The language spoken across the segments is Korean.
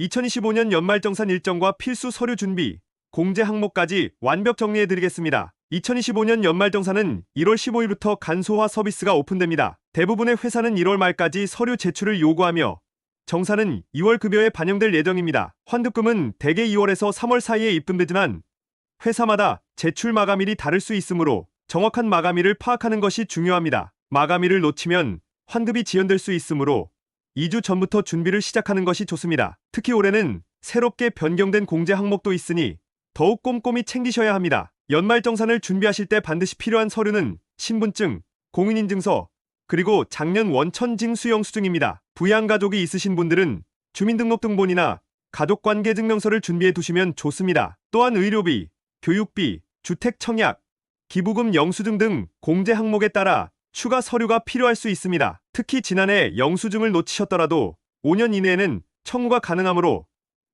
2025년 연말정산 일정과 필수 서류 준비, 공제 항목까지 완벽 정리해드리겠습니다. 2025년 연말정산은 1월 15일부터 간소화 서비스가 오픈됩니다. 대부분의 회사는 1월 말까지 서류 제출을 요구하며 정산은 2월 급여에 반영될 예정입니다. 환급금은 대개 2월에서 3월 사이에 입금되지만 회사마다 제출 마감일이 다를 수 있으므로 정확한 마감일을 파악하는 것이 중요합니다. 마감일을 놓치면 환급이 지연될 수 있으므로 2주 전부터 준비를 시작하는 것이 좋습니다. 특히 올해는 새롭게 변경된 공제 항목도 있으니 더욱 꼼꼼히 챙기셔야 합니다. 연말정산을 준비하실 때 반드시 필요한 서류는 신분증, 공인인증서, 그리고 작년 원천징수 영수증입니다. 부양가족이 있으신 분들은 주민등록등본이나 가족관계증명서를 준비해 두시면 좋습니다. 또한 의료비, 교육비, 주택청약, 기부금 영수증 등 공제 항목에 따라 추가 서류가 필요할 수 있습니다. 특히 지난해 영수증을 놓치셨더라도 5년 이내에는 청구가 가능하므로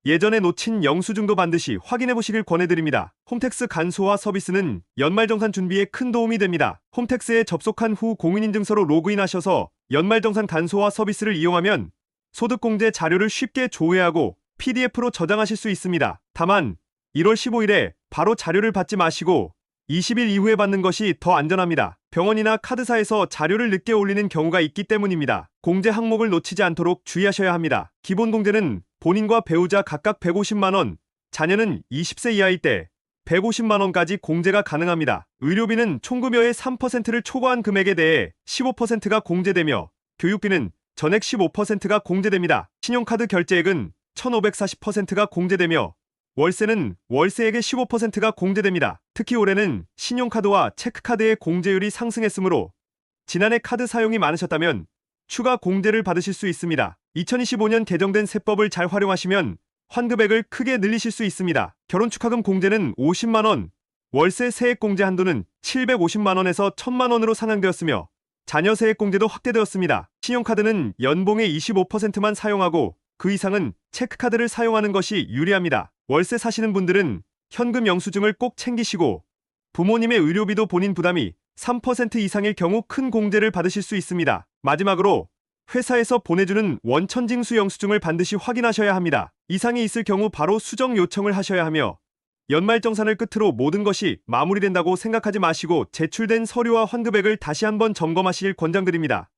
예전에 놓친 영수증도 반드시 확인해 보시길 권해드립니다. 홈택스 간소화 서비스는 연말정산 준비에 큰 도움이 됩니다. 홈택스에 접속한 후 공인인증서로 로그인하셔서 연말정산 간소화 서비스를 이용하면 소득공제 자료를 쉽게 조회하고 PDF로 저장하실 수 있습니다. 다만 1월 15일에 바로 자료를 받지 마시고 20일 이후에 받는 것이 더 안전합니다. 병원이나 카드사에서 자료를 늦게 올리는 경우가 있기 때문입니다. 공제 항목을 놓치지 않도록 주의하셔야 합니다. 기본 공제는 본인과 배우자 각각 150만원, 자녀는 20세 이하일 때 150만원까지 공제가 가능합니다. 의료비는 총급여의 3%를 초과한 금액에 대해 15%가 공제되며 교육비는 전액 15%가 공제됩니다. 신용카드 결제액은 1,540%가 공제되며 월세는 월세액의 15%가 공제됩니다. 특히 올해는 신용카드와 체크카드의 공제율이 상승했으므로 지난해 카드 사용이 많으셨다면 추가 공제를 받으실 수 있습니다. 2025년 개정된 세법을 잘 활용하시면 환급액을 크게 늘리실 수 있습니다. 결혼축하금 공제는 50만원, 월세 세액 공제 한도는 750만원에서 1000만원으로 상향되었으며 자녀 세액 공제도 확대되었습니다. 신용카드는 연봉의 25%만 사용하고 그 이상은 체크카드를 사용하는 것이 유리합니다. 월세 사시는 분들은 현금 영수증을 꼭 챙기시고 부모님의 의료비도 본인 부담이 3% 이상일 경우 큰 공제를 받으실 수 있습니다. 마지막으로 회사에서 보내주는 원천징수 영수증을 반드시 확인하셔야 합니다. 이상이 있을 경우 바로 수정 요청을 하셔야 하며 연말정산을 끝으로 모든 것이 마무리된다고 생각하지 마시고 제출된 서류와 환급액을 다시 한번 점검하시길 권장드립니다.